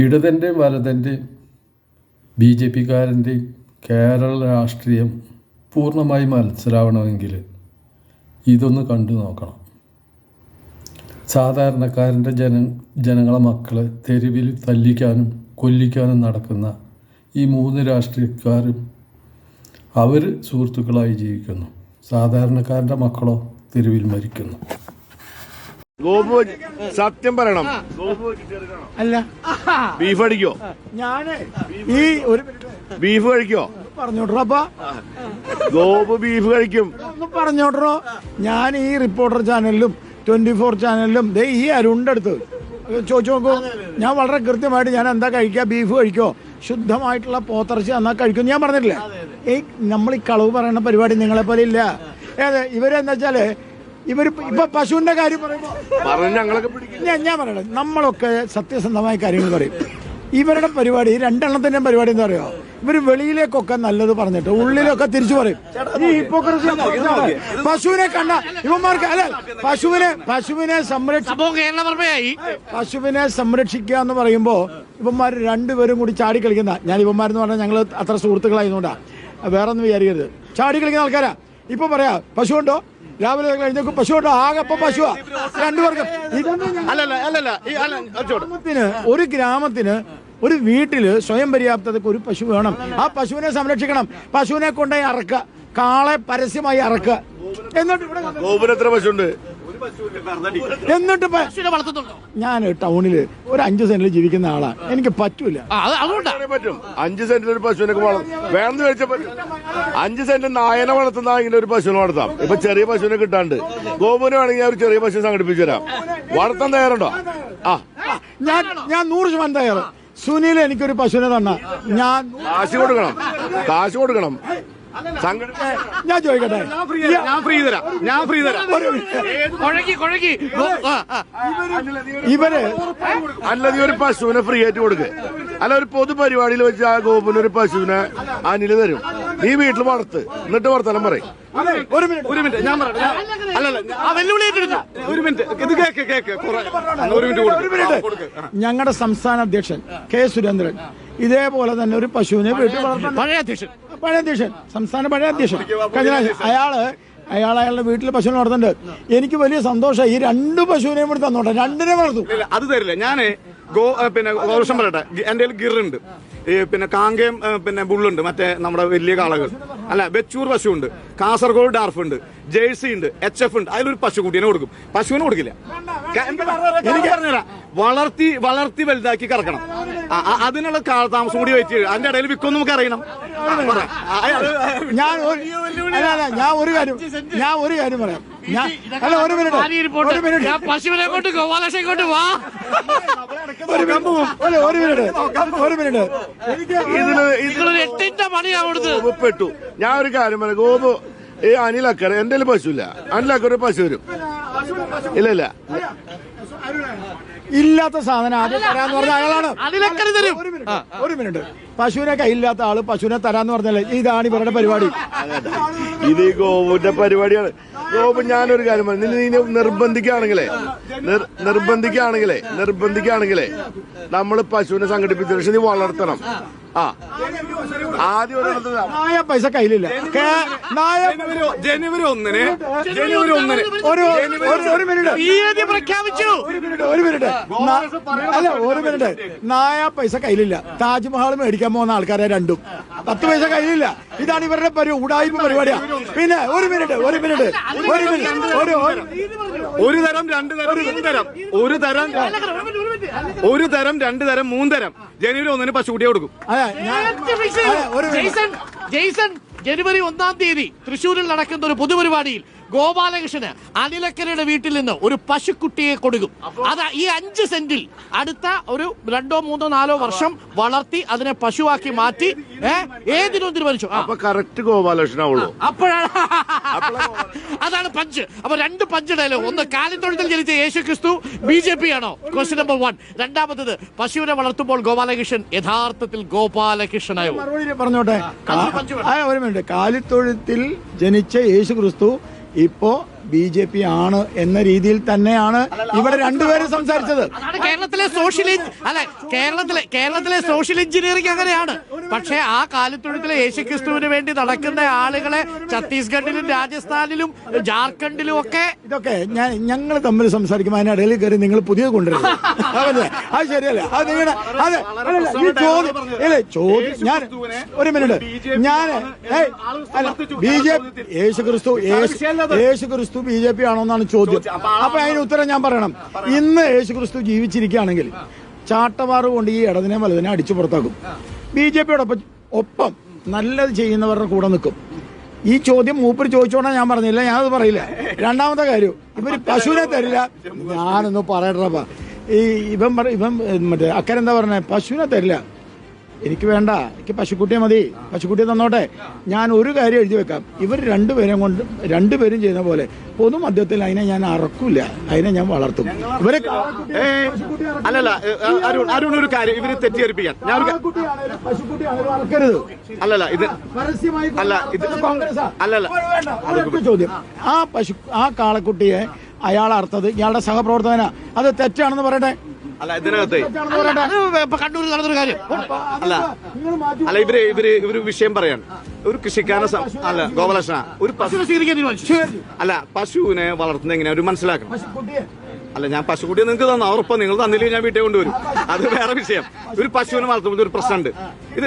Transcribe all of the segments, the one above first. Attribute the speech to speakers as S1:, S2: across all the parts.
S1: ഇടതിന്റെയും വലതിന്റെയും B J പിക്കാരന്റെയും കേരള രാഷ്ട്രീയം പൂർണമായി മനസ്സിലാവണമെങ്കിൽ ഇതൊന്ന് കണ്ടു നോക്കണം. സാധാരണക്കാരന്റെ ജന ജനങ്ങളെ മക്കളെ തെരുവിൽ തല്ലിക്കാനും കൊല്ലിക്കാനും നടക്കുന്ന ഈ മൂന്ന് രാഷ്ട്രീയക്കാരും അവർ സുഹൃത്തുക്കളായി ജീവിക്കുന്നു. സാധാരണക്കാരന്റെ മക്കളോ തെരുവിൽ മരിക്കുന്നു.
S2: ഗോപു സത്യം പറയണം.
S3: അല്ല.
S2: ബീഫ് അടിക്കോ?
S3: ഞാൻ ഈ ഒരു
S2: ബീഫ് കഴിക്കോ?
S3: പറഞ്ഞോട്ടോ അപ്പ
S2: ഗോപു ബീഫ് കഴിക്കും.
S3: ഒന്ന് പറഞ്ഞോട്ടോ ഞാൻ ഈ റിപ്പോർട്ടർ ചാനലിലും ട്വന്റി ഫോർ ചാനലിലും ദേ ഈ അരുണിന്റെ അടുത്ത് ചോദിച്ചു നോക്കൂ. ഞാൻ വളരെ കൃത്യമായിട്ട് ഞാൻ എന്താ കഴിക്കുക? ബീഫ് കഴിക്കോ? ശുദ്ധമായിട്ടുള്ള പോത്തിറച്ചി എന്നാ കഴിക്കും. ഞാൻ പറഞ്ഞിട്ടില്ലേ? ഈ നമ്മൾ ഈ കളവ് പറയുന്ന പരിപാടി നിങ്ങളെ പോലെ ഇല്ല ഏത് ഇവരെന്താ വെച്ചാൽ ഇവർ ഇപ്പൊ പശുവിന്റെ കാര്യം പറയുമ്പോ
S2: പറഞ്ഞ് ഞങ്ങളൊക്കെ പിടിക്കും.
S3: ഞാൻ ഞാൻ പറയട്ടെ. നമ്മളൊക്കെ സത്യസന്ധമായ കാര്യങ്ങൾ പറയും. ഇവരുടെ പരിപാടി രണ്ടെണ്ണത്തിന്റെ പരിപാടി എന്താ പറയുക ഇവർ വെളിയിലേക്കൊക്കെ നല്ലത് പറഞ്ഞിട്ട് ഉള്ളിലൊക്കെ തിരിച്ചു പറയും. ഈ ഹിപ്പോക്രസി പശുവിനെ കണ്ട ഇവന്മാർക്ക് അല്ല പശുവിനെ പശുവിനെ സംരക്ഷി പശുവിനെ സംരക്ഷിക്കുക എന്ന് പറയുമ്പോ ഇവന്മാർ രണ്ടുപേരും കൂടി ചാടി കളിക്കുന്ന ഞാൻ ഇവന്മാരെന്ന് പറഞ്ഞാൽ ഞങ്ങൾ അത്ര സുഹൃത്തുക്കളായതുകൊണ്ടാ. വേറെ ഒന്നും വിചാരിക്കരുത്. ചാടി കളിക്കുന്ന ആൾക്കാരാ. ഇപ്പൊ പറയാ പശു ഉണ്ടോ? രാവിലെ കഴിഞ്ഞ പശു കേട്ടോ ആകെ ഇപ്പൊ പശുവാ രണ്ടുപേർക്ക് ഞങ്ങൾ
S2: അല്ലല്ല അല്ലല്ല. ഈ
S3: ഗ്രാമത്തിന് ഒരു ഗ്രാമത്തിന് ഒരു വീട്ടിൽ സ്വയം പര്യാപ്തതക്ക് ഒരു പശു വേണം. ആ പശുവിനെ സംരക്ഷിക്കണം. പശുവിനെ കൊണ്ടുപോയി അറക്കുക. കാളെ പരസ്യമായി അറക്കുക. എന്നിട്ട് ഇവിടെ
S2: ഗോപുരം എത്ര പശുണ്ട്.
S3: എന്നിട്ട് ഞാൻ ടൗണിൽ ഒരു അഞ്ച് സെന്റിൽ ജീവിക്കുന്ന ആളാ. എനിക്ക് പറ്റൂല.
S2: അഞ്ചു പറ്റും. അഞ്ച് സെന്റിൽ ഒരു പശുവിനെ വേണമെന്ന് വെച്ചാൽ പറ്റും അഞ്ച് സെന്റ് നായനെ വളർത്തുന്ന ഒരു പശുവിനെ വളർത്താം. ഇപ്പൊ ചെറിയ പശുവിനെ കിട്ടാണ്ട്. ഗോപുരം വേണമെങ്കിൽ ഒരു ചെറിയ പശു സംഘടിപ്പിച്ചു തരാം. വളർത്താൻ തയ്യാറുണ്ടോ? ആ.
S3: ഞാൻ ഞാൻ നൂറ് ശതമാനം തയ്യാറ്. സുനിൽ എനിക്കൊരു പശുവിനെ തന്ന. ഞാൻ
S2: കാശ് കൊടുക്കണം. കാശ് കൊടുക്കണം.
S3: ഞാൻ ചോദിക്കട്ടെ?
S2: ഞാൻ ഫ്രീ തരാം ഞാൻ ഫ്രീ തരാം.
S3: ഇവർ
S2: അല്ല നീ ഒരു പശുവിനെ ഫ്രീ ആയിട്ട് കൊടുക്കുക അല്ല ഒരു പൊതുപരിപാടിയിൽ വെച്ച് ആ ഗോപുന് ഒരു പശുവിനെ അനിൽ തരും. നീ വീട്ടിൽ വളർത്ത്. എന്നിട്ട് വർത്തനം പറയും.
S3: ഒരു മിനിറ്റ്
S4: ഒരു മിനിറ്റ് ഞാൻ പറയട്ടെ അല്ലല്ല
S5: ആ വെല്ലുവിളി
S4: ഒരു മിനിറ്റ് ഇത് കേക്ക് കേക്ക് ഒരു മിനിറ്റ് കൊടുക്ക്.
S3: ഞങ്ങളുടെ സംസ്ഥാന അധ്യക്ഷൻ കെ സുരേന്ദ്രൻ ഇതേപോലെ തന്നെ ഒരു പശുവിനെ വീട്ടിൽ വളർത്താൻ
S5: പഴയ അധ്യക്ഷൻ.
S3: പഴയ അധ്യക്ഷൻ. സംസ്ഥാന പഴയ അധ്യക്ഷൻ. കഴിഞ്ഞ അയാൾ അയാൾ അയാളുടെ വീട്ടിൽ പശുവിനെ വളർത്തുന്നുണ്ട്. എനിക്ക് വലിയ സന്തോഷം. ഈ രണ്ട് പശുവിനെയും കൂടി തന്നോട്ടെ. രണ്ടിനെ വളർത്തും.
S4: ഇല്ല, അത് തരില്ല. ഞാൻ ഗോ പിന്നെ ഗോഷം പറയട്ടെ. എന്റെ കയ്യിൽ ഗിറുണ്ട്. ഈ പിന്നെ കാങ്കയം പിന്നെ ബുള്ളുണ്ട്. മറ്റേ നമ്മുടെ വലിയ കാളകൾ. അല്ല ബെച്ചൂർ പശു ഉണ്ട് കാസർഗോഡ് ഡാർഫ് ഉണ്ട് ജേഴ്സി ഉണ്ട് എച്ച് എഫ് ഉണ്ട് അതിലൊരു പശുക്കുട്ടീനെ കൊടുക്കും. പശുവിനെ കൊടുക്കില്ല. എനിക്ക് പറഞ്ഞുതരാം. വളർത്തി വളർത്തി വലുതാക്കി കറക്കണം. അതിനുള്ള കാലതാമസം കൂടി വെയിറ്റ് ചെയ്യും. അതിന്റെ ഇടയിൽ വിൽക്കും നമുക്ക് അറിയണം.
S3: ഞാൻ ഞാൻ ഒരു കാര്യം ഞാൻ ഒരു കാര്യം പറയാം. അല്ല ഒരു മിനിറ്റ്. ഒരു മിനിറ്റ്.
S5: ഞാൻ പശുവിനെ കൊണ്ട് ഗോപാലകൃഷ്ണൻ കൊണ്ട് വാ.
S3: ഒരു മിനിറ്റ്. അല്ല ഒരു മിനിറ്റ്. ഒരു
S5: എട്ടിന്റെ പണിയാ
S2: ഞാൻ ഒരു കാര്യം പറയാം. ഗോപു ഈ അനിലക്കര എന്റെ പശുല്ല അനിലക്കർ അനിലക്കര ഒരു പശു വരും. ഇല്ല ഇല്ല.
S3: ഇല്ലാത്ത സാധനം ആദ്യം തരാന്ന് പറഞ്ഞ അയാളാണ് ഒരു മിനിറ്റ്. ഒരു മിനിറ്റ്. പശുവിനെ കയ്യില്ലാത്ത ആൾ പശുവിനെ തരാന്ന് പറഞ്ഞല്ലേ? ഇതാണ് ഇവരുടെ പരിപാടി.
S2: ഇത് ഗോവിന്റെ ഗോപുവിന്റെ പരിപാടിയാണ്. ഗോപു ഞാനൊരു കാര്യം പറഞ്ഞു നീ നീ നിർബന്ധിക്കുകയാണെങ്കിലേ നിർ- നിർബന്ധിക്കുകയാണെങ്കിലേ നിർബന്ധിക്കുകയാണെങ്കിലേ നമ്മൾ പശുവിനെ സംഘടിപ്പിച്ചു നീ വളർത്തണം. ആ. ആദ്യം ഒരിടത്ത്
S3: നായ പൈസ കയ്യിലില്ല. നായ
S4: ജനുവരി ഒന്നിന് ജനുവരി ഒന്നിന്.
S3: ഒരു ഒരു- മിനിറ്റ്.
S5: തീയതി പ്രഖ്യാപിച്ചു.
S3: ഒരു മിനിറ്റ് ഒരു മിനിറ്റ്. അല്ല ഒരു മിനിറ്റ്. നായ പൈസ കയ്യിലില്ല. താജ്മഹൽ മേടിക്കാൻ പോകുന്ന ആൾക്കാരെ രണ്ടും. പത്ത് പൈസ കയ്യിലില്ല. ഇതാണ് ഇവരുടെ പരി ഉടായ്പ പരിപാടിയാ. പിന്നെ ഒരു മിനിറ്റ് ഒരു മിനിറ്റ്. ഒരു മിനിറ്റ്. ഒരു
S4: തരം. രണ്ട് തരം മൂന്ന് തരം. ഒരു തരം ഒരു തരം രണ്ട് തരം മൂന്ന് തരം. ജനുവരി ഒന്നിന് പശുക്കുട്ടിയെ കൊടുക്കും.
S5: ജെയ്സൺ ജെയ്സൺ ജനുവരി ഒന്നാം തീയതി തൃശൂരിൽ നടക്കുന്ന ഒരു പൊതുപരിപാടിയിൽ ഗോപാലകൃഷ്ണന് അനിലക്കരയുടെ വീട്ടിൽ നിന്ന് ഒരു പശുക്കുട്ടിയെ കൊടുക്കും. അത് ഈ അഞ്ച് സെന്റിൽ അടുത്ത ഒരു രണ്ടോ മൂന്നോ നാലോ വർഷം വളർത്തി അതിനെ പശുവാക്കി മാറ്റി ഏതിനും തീരുമാനിച്ചു
S2: അപ്പൊ കറക്റ്റ് ഗോപാലകൃഷ്ണ
S5: അപ്പോഴാണ് അതാണ് പഞ്ച്. അപ്പൊ രണ്ട് പഞ്ച് ഡയലോഗ് ഒന്ന് കാലിത്തൊഴുത്തിൽ ജനിച്ച യേശു ക്രിസ്തു ബി ജെ പി ആണോ? ക്വസ്റ്റ്യൻ നമ്പർ വൺ രണ്ടാമത്തത് പശുവിനെ വളർത്തുമ്പോൾ ഗോപാലകൃഷ്ണൻ യഥാർത്ഥത്തിൽ ഗോപാലകൃഷ്ണനായോ
S3: പറഞ്ഞോട്ടെ. ഒരു മിനിറ്റ് കാലിത്തൊഴുത്തിൽ ജനിച്ച യേശു ക്രിസ്തു ഇപ്പോ ബി ജെ പി ആണ് എന്ന രീതിയിൽ തന്നെയാണ് ഇവിടെ രണ്ടുപേരും സംസാരിച്ചത്.
S5: കേരളത്തിലെ സോഷ്യൽ അല്ലെ കേരളത്തിലെ കേരളത്തിലെ സോഷ്യൽ എഞ്ചിനീയറിംഗ് അങ്ങനെയാണ്. പക്ഷേ ആ കാലത്തൊഴുത്തിലെ യേശുക്രിസ്തുവിന് വേണ്ടി നടക്കുന്ന ആളുകളെ ഛത്തീസ്ഗഡിലും രാജസ്ഥാനിലും ജാർഖണ്ഡിലും ഒക്കെ
S3: ഇതൊക്കെ ഞാൻ ഞങ്ങൾ തമ്മിൽ സംസാരിക്കുമ്പോൾ അതിനിടയിൽ കയറി നിങ്ങൾ പുതിയ കൊണ്ടുവരുന്നത് അത് ശരിയല്ല? അത് നിങ്ങളുടെ അതെ. ചോദ്യം ചോദ്യം ഞാൻ ഒരു മിനിറ്റ്. ഞാൻ ബി ജെ യേശു ക്രിസ്തു യേശു ക്രിസ്തു ബി ജെ പി ആണോ എന്നാണ് ചോദ്യം. അപ്പൊ അതിന് ഉത്തരം ഞാൻ പറയണം. ഇന്ന് യേശുക്രിസ്തു ജീവിച്ചിരിക്കുകയാണെങ്കിൽ ചാട്ടവാറ് കൊണ്ട് ഈ ഇടതിനെ വലതിനെ അടിച്ചു പുറത്താക്കും. ബി ജെ പിയോടൊപ്പം ഒപ്പം നല്ലത് ചെയ്യുന്നവരുടെ കൂടെ നിൽക്കും. ഈ ചോദ്യം മൂപ്പർ ചോദിച്ചോണ്ടാ ഞാൻ പറഞ്ഞില്ല ഞാനത് പറയില്ല. രണ്ടാമത്തെ കാര്യം ഇവർ പശുവിനെ തരില്ല. ഞാനൊന്നും പറയട്ടപ്പാ ഈ ഇവൻ ഇവൻ മറ്റേ അക്കരെന്താ പറഞ്ഞ? പശുവിനെ തരില്ല. എനിക്ക് വേണ്ട. എനിക്ക് പശുക്കുട്ടിയെ മതി. പശുക്കുട്ടിയെ തന്നോട്ടെ. ഞാൻ ഒരു കാര്യം എഴുതി വെക്കാം. ഇവർ രണ്ടുപേരും കൊണ്ട് രണ്ടുപേരും ചെയ്യുന്ന പോലെ പൊതുമധ്യത്തിൽ അതിനെ ഞാൻ അറക്കൂല. അതിനെ ഞാൻ വളർത്തും. ഇവരെ
S4: അല്ലല്ല അരുൺ അരുൺ ഒരു കാര്യം. ഇവർ തെറ്റിദ്ധരിപ്പിക്കാൻ ഞാൻ
S3: അറക്കരുത്.
S4: അല്ലല്ല ഇത് അല്ല, ഇത്. അല്ലല്ല.
S3: ചോദ്യം. ആ പശു ആ കാളക്കുട്ടിയെ അയാൾ അർത്ഥത് ഇയാളുടെ സഹപ്രവർത്തകനാ. അത് തെറ്റാണെന്ന് പറയട്ടെ.
S4: അല്ല ഇതിനകത്ത്
S5: കണ്ണൂർ നടന്നൊരു കാര്യം.
S4: അല്ല അല്ല ഇവർ ഇവർ ഇവർ വിഷയം പറയാണ്. ഒരു കൃഷിക്കാരനെ അല്ല ഗോപാലകൃഷ്ണ ഒരു അല്ല പശുവിനെ വളർത്തുന്ന എങ്ങനെ ഒരു മനസ്സിലാക്കണം. അല്ല ഞാൻ പശുക്കുട്ടിയെ നിങ്ങൾക്ക് തന്ന ഉറപ്പ് നിങ്ങൾ തന്നില്ലെങ്കിൽ ഞാൻ വീട്ടിൽ കൊണ്ടുവരും. അത് വേറെ വിഷയം. ഒരു പശുവിനെ വളർത്തുമ്പോൾ ഒരു പ്രശ്നമുണ്ട്. ഇത്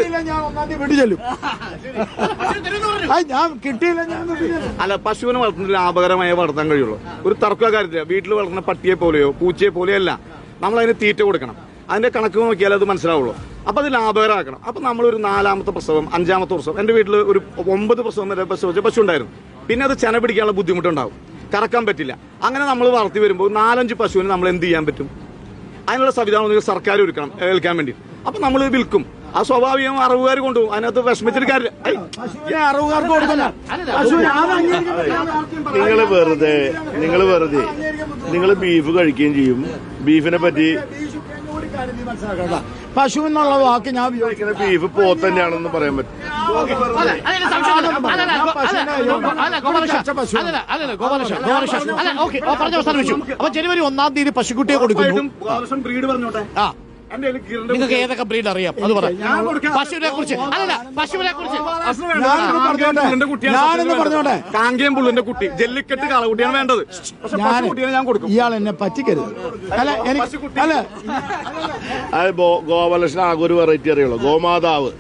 S4: അല്ല പശുവിനെ വളർത്തുന്നത് ലാഭകരമായ വളർത്താൻ കഴിയുള്ളൂ. ഒരു തർക്ക കാര്യത്തില്ല വീട്ടിൽ വളർത്തുന്ന പട്ടിയെ പോലെയോ പൂച്ചയെ പോലെയോ അല്ല. നമ്മൾ അതിന് തീറ്റ കൊടുക്കണം അതിന്റെ കണക്ക് നോക്കിയാലേ അത് മനസ്സിലാവുള്ളൂ അപ്പൊ അത് ലാഭകരമാക്കണം അപ്പൊ നമ്മളൊരു നാലാമത്തെ പ്രസവം അഞ്ചാമത്തെ പ്രസവം എന്റെ വീട്ടിൽ ഒരു ഒമ്പത് പ്രസവം വരെ പ്രസവിച്ച പശു ഉണ്ടായിരുന്നു പിന്നെ അത് ചെന പിടിക്കാനുള്ള ബുദ്ധിമുട്ടുണ്ടാവും കറക്കാൻ പറ്റില്ല അങ്ങനെ നമ്മൾ വളർത്തി വരുമ്പോൾ നാലഞ്ച് പശുവിന് നമ്മൾ എന്ത് ചെയ്യാൻ പറ്റും അതിനുള്ള സംവിധാനം സർക്കാർ ഒരുക്കണം ഏൽക്കാൻ വേണ്ടി അപ്പൊ നമ്മൾ വിൽക്കും ആ സ്വാഭാവികം അറവുകാർ കൊണ്ടുപോകും അതിനകത്ത് വിഷമിച്ചിട്ട് കാര്യം ഏയ്,
S3: പശുവിനെ അറുപതുകാർക്ക് കൊടുക്കണ്ട പശുവിനെ അത് അംഗീകരിക്കാൻ ആർക്കും പറയാൻ
S2: നിങ്ങൾ വെറുതെ നിങ്ങൾ വെറുതെ നിങ്ങൾ ബീഫ് കഴിക്കുകയും ചെയ്യും ബീഫിനെ പറ്റി.
S3: പശു എന്നുള്ള വാക്ക് ഞാൻ ഉപയോഗിക്കുന്നത്
S2: ബീഫ് പോത്ത് തന്നെയാണെന്ന് പറയാൻ പറ്റും.
S5: അപ്പൊ ജനുവരി ഒന്നാം തീയതി പശുക്കുട്ടിയെ
S4: കൊടുക്കും ബ്രീഡ് പറഞ്ഞോട്ടെ
S5: ആ നിങ്ങൾക്ക് ഏതൊക്കെ ബ്രീഡ് അറിയാം? അത് പറ പശുവിനെ കുറിച്ച്. അല്ലല്ല പശുവിനെ കുറിച്ച്.
S3: ഞാനൊന്ന് പറഞ്ഞോട്ടെ.
S4: കാങ്കേം പുള്ളിന്റെ കുട്ടി. ജെല്ലിക്കെട്ട് കാളകുട്ടിയാണ് വേണ്ടത്. പക്ഷെ
S3: ഞാൻ
S4: കൊടുക്കും.
S3: ഇയാൾ എന്നെ പറ്റിക്കരുത്. അല്ല എനിക്ക് അല്ല.
S2: അത് ബോ- ഗോപാലകൃഷ്ണൻ ആകെ ഒരു വെറൈറ്റി അറിയുള്ളൂ. ഗോമാതാവ്.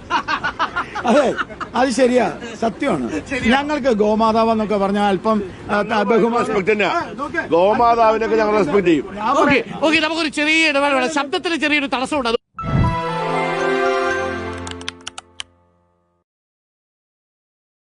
S3: അതെ. അത് ശരിയാ. സത്യമാണ്. ഞങ്ങൾക്ക് ഗോമാതാവ് എന്നൊക്കെ പറഞ്ഞാൽ അല്പം
S2: ഗോമാതാവിനൊക്കെ ഞങ്ങൾ റെസ്പെക്ട് ചെയ്യും.
S5: ഓക്കെ ഓക്കെ നമുക്കൊരു ചെറിയ ഇടപാട് ശബ്ദത്തിന് ചെറിയൊരു തടസ്സമുണ്ട്. അത്